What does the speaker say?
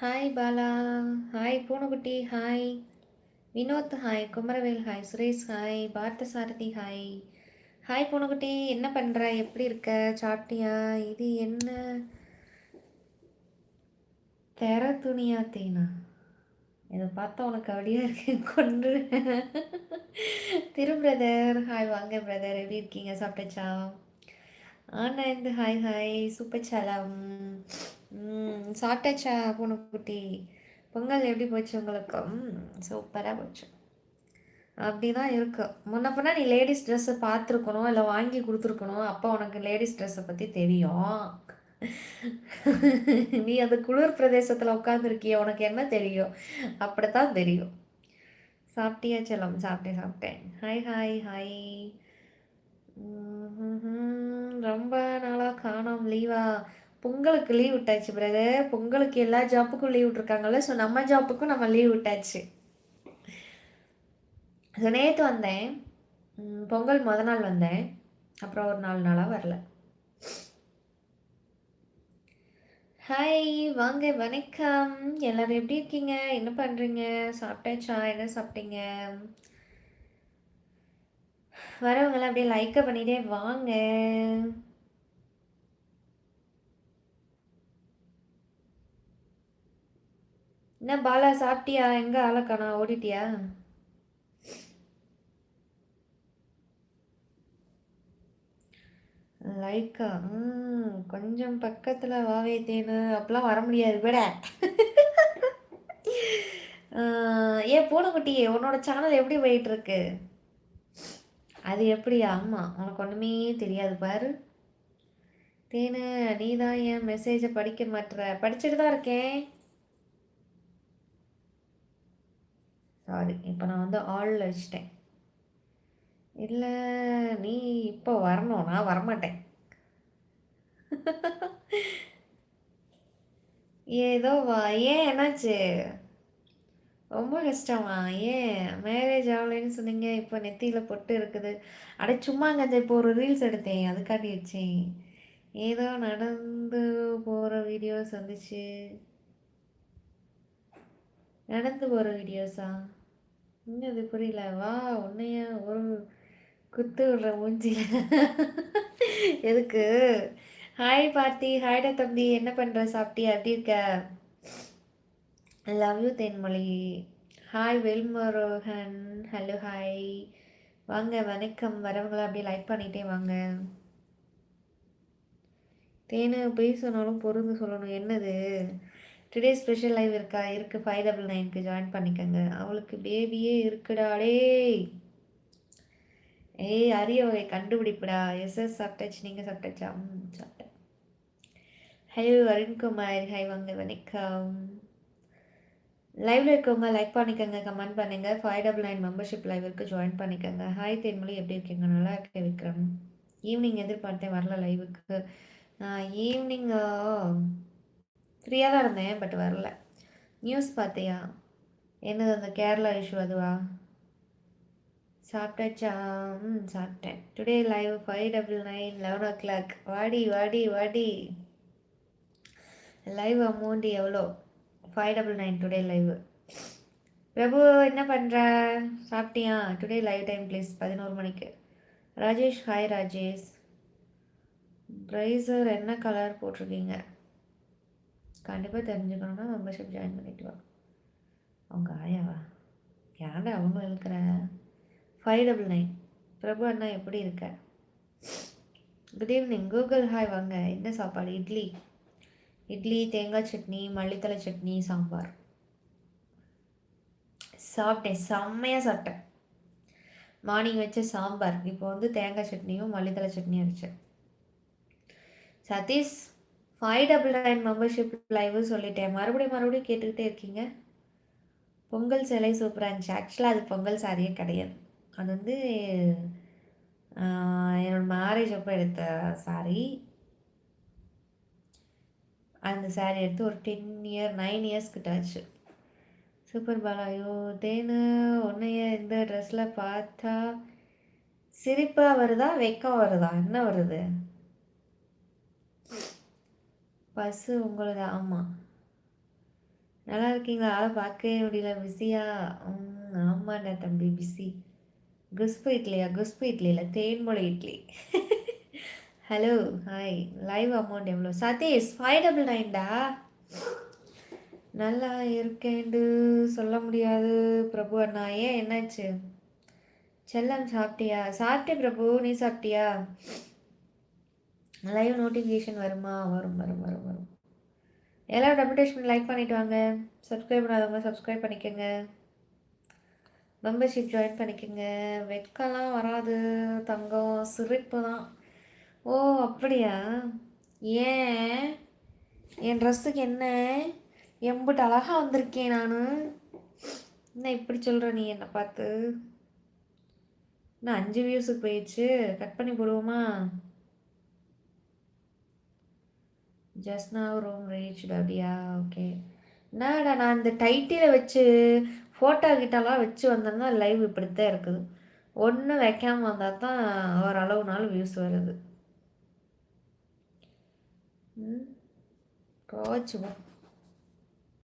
Hi Bala hi பூனைக்குட்டி hi Vinoth hi Kumaravel hi Suresh hi Parthasarathy hi hi பூனைக்குட்டி என்ன பண்ணுற எப்படி இருக்க? சாப்பிட்டியா? இது என்ன? தெர துணியா தேனா? இதை பார்த்தா உனக்கு அப்படியே இருக்கு. கொண்டு திரு பிரதர் ஹாய் வாங்க பிரதர் எப்படி இருக்கீங்க? சாப்பிட்டச்சா? ஆனந்த் ஹாய் ஹாய் சூப்பர் சலம். சாப்பிட்டாச்சா பூனைக்குட்டி? பொங்கல் எப்படி போச்சு உங்களுக்கு? சூப்பராக போச்சு. அப்படி தான் இருக்கும் முன்ன பின்னா நீ லேடிஸ் ட்ரெஸ்ஸை பார்த்துருக்கணும் இல்லை வாங்கி கொடுத்துருக்கணும். அப்போ உனக்கு லேடிஸ் ட்ரெஸ்ஸை பற்றி தெரியும். நீ அந்த குளிர் பிரதேசத்தில் உட்காந்துருக்கிய உனக்கு என்ன தெரியும்? அப்படித்தான் தெரியும். சாப்பிட்டியா செல்லம்? சாப்பிட்டேன் சாப்பிட்டேன். ஹாய் ஹாய் ஹாய் ரொம்ப நாளாக காணோம் லீவா. பொங்கலுக்கு லீவ் விட்டாச்சு பிரதர் பொங்கலுக்கு எல்லா ஜாப்புக்கும் லீவ் விட்ருக்காங்கல்ல ஸோ நம்ம ஜாப்புக்கும் நம்ம லீவ் விட்டாச்சு. ஸோ நேற்று வந்தேன். பொங்கல் முத நாள் வந்தேன். அப்புறம் ஒரு நாலு நாளாக வரல. ஹாய் வாங்க வணக்கம். எல்லோரும் எப்படி இருக்கீங்க? என்ன பண்ணுறீங்க சாப்பிட்டாச்சா? என்ன சாப்பிட்டீங்க? வரவங்களாம் அப்படியே லைக்கை பண்ணிகிட்டே வாங்க. என்ன பாலா சாப்பிட்டியா? எங்கே ஆளக்கானா ஓடிட்டியா? லைக்கா ம் கொஞ்சம் பக்கத்தில் வாவே தேனு அப்பெல்லாம் வர முடியாது விட ஏன் பூனைக்குட்டி உன்னோட சேனல் எப்படி போயிட்டுருக்கு? அது எப்படி ஆமாம் உனக்கு ஒன்றுமே தெரியாது பாரு. தேனு நீ தான் என் மெசேஜை படிக்க மாட்டுற. படிச்சுட்டு தான் இருக்கேன். சாரி இப்போ நான் வந்து ஆளில் வச்சிட்டேன் இல்லை நீ இப்போ வரணும். நான் வரமாட்டேன். ஏதோ வா ஏன் என்னாச்சு? ரொம்ப கஷ்டமா ஏன்? மேரேஜ் ஆகலைன்னு சொன்னீங்க. இப்போ நெத்தியில் பொட்டு இருக்குது. அட சும்மாங்க இப்போ ஒரு ரீல்ஸ் எடுத்தேன். அதுக்காட்டி வச்சேன். ஏதோ நடந்து போகிற வீடியோஸ் வந்துச்சு. நடந்து போகிற வீடியோஸா இன்னும் அது புரியல. வா உன்னைய ஒரு குத்து விடுற மூஞ்சில. எதுக்கு? ஹாய் பார்த்தி ஹாய்டா தம்பி என்ன பண்ணுற சாப்பிட்டியா? எப்படி இருக்க? Love you Thenmozhi. Hi Velmurugan. Hello hi வாங்க வணக்கம். வரவங்களை அப்படியே லைக் பண்ணிகிட்டே வாங்க. தேனை போய் சொன்னாலும் பொருந்து சொல்லணும். என்னது? டுடே ஸ்பெஷல் லைவ் இருக்கா? இருக்குது ஃபைவ் டபுள் நைனுக்கு ஜாயின் பண்ணிக்கோங்க. அவளுக்கு பேபியே இருக்குடாடே ஏய் அரிய வகை கண்டுபிடிப்புடா. எஸ் எஸ் சாப்பிட்டாச்சு நீங்கள் சாப்பிட்டாச்சா ம் சாப்பிட்டேன் ஹை வருண்குமார் ஹை வாங்க. வணக்கம். லைவ்ல இருக்கவங்க லைக் பண்ணிக்கோங்க. கமெண்ட் பண்ணுங்க. ஃபைவ் டபுள் நைன் மெம்பர்ஷிப் லைவுக்கு ஜாயின் பண்ணிக்கோங்க. ஹாய் தேன்மொழி. எப்படி இருக்கீங்க? நல்லா இருக்க விக்ரம். ஈவினிங் எதிர்பார்த்தேன் வரல லைவுக்கு ஈவினிங் ஃப்ரீயாக தான் இருந்தேன் பட் வரல. நியூஸ் பார்த்தியா என்னது அந்த கேரளா இஷ்யூ அதுவா? சாப்பிட்டாச்சா? ம் சாப்பிட்டேன். Today live five double nine eleven o'clock வாடி வாடி வாடி. லைவ் அமௌண்ட் எவ்வளோ? Five double nine today live Prabhu என்ன பண்ணுற சாப்பிட்டியா? டுடே லைவ் டைம் ப்ளீஸ் பதினோரு மணிக்கு. ராஜேஷ் ஹாய் ராஜேஷ். ப்ரைஸர் என்ன கலர் போட்டிருக்கீங்க? கண்டிப்பாக தெரிஞ்சுக்கணுன்னா மெம்பர்ஷிப் ஜாயின் பண்ணிட்டு வா அவங்க ஆயாவா ஏன்டா அவங்க இருக்கிற ஃபைவ் டபுள் நைன் பிரபு அண்ணா எப்படி இருக்க குட் ஈவினிங் கூகுள் ஹாய் வாங்க என்ன சாப்பாடு இட்லி இட்லி தேங்காய் சட்னி மல்லித்தலை சட்னி சாம்பார் சாப்பிட்டேன் செம்மையாக சாப்பிட்டேன் மார்னிங் வச்ச சாம்பார் இப்போ வந்து தேங்காய் சட்னியும் மல்லித்தலை சட்னியும் வச்சேன் Sathish five double nine membership live சொல்லிட்டேன். மறுபடியும் மறுபடியும் கேட்டுக்கிட்டே இருக்கீங்க. பொங்கல் சிலை சூப்பராக இருந்துச்சு. ஆக்சுவலாக அது பொங்கல் சாரியே கிடையாது. அது வந்து என்னோடய மேரேஜ் அப்போ எடுத்த சாரி அந்த சாரி எடுத்து ஒரு டென் இயர் நைன் இயர்ஸ் கிட்ட ஆச்சு சூப்பர் பாலா ஐயோ தேனு உன்னைய இந்த ட்ரெஸ்ஸில் பார்த்தா சிரிப்பாக வருதா வெக்கம் வருதா? என்ன வருது? பஸ்ஸு உங்களது ஆமாம் நல்லா இருக்கீங்களா? ஆளை பார்க்கவே முடியல. பிஸியா ம் ஆமாண்டா தம்பி பிஸி குஸ்பு இட்லியா? குஸ்பு இட்லி இல்லை Thenmozhi idli. Hello hi live amount எவ்வளோ சதீஷ் ஃபைவ் டபுள் நைன்டா நல்லா இருக்கேன்டு. சொல்ல முடியாது. பிரபு அண்ணா ஏன் என்னாச்சு? செல்லம் சாப்பிட்டியா? சாப்பிட்டேன் பிரபு. நீ சாப்பிட்டியா? லைவ் நோட்டிஃபிகேஷன் வருமா? வரும் வரும் வரும் வரும். எல்லோரும் டெபுடேஷன் லைக் பண்ணிட்டு வாங்க. சப்ஸ்கிரைப் பண்ணாதவங்க சப்ஸ்கிரைப் பண்ணிக்கோங்க. மெம்பர்ஷிப் ஜாயின் பண்ணிக்கோங்க. வெட்கம்லாம் வராது. தங்கம் சிரிப்பு தான். ஓ அப்படியா? ஏன்? என் ட்ரெஸ்ஸுக்கு என்ன? எம்பிட்டு அழகாக வந்திருக்கேன் நான். என்ன இப்படி சொல்கிற நீ என்னை பார்த்து? இன்னும் அஞ்சு வியூஸுக்கு போயிடுச்சு. கட் பண்ணி போடுவோமா? ஜஸ்ட் now ரூம் ரீச்டு அப்படியா? ஓகே என்னடா நான் இந்த டைட்டிலை வச்சு ஃபோட்டோ கிட்டலாம் வச்சு வந்தேன்னா லைவ் இப்படித்தான் இருக்குது. ஒன்று வைக்காமல் வந்தால் தான் ஓரளவு நாள் வியூஸ் வருது. ம்? கோச்சுவோம்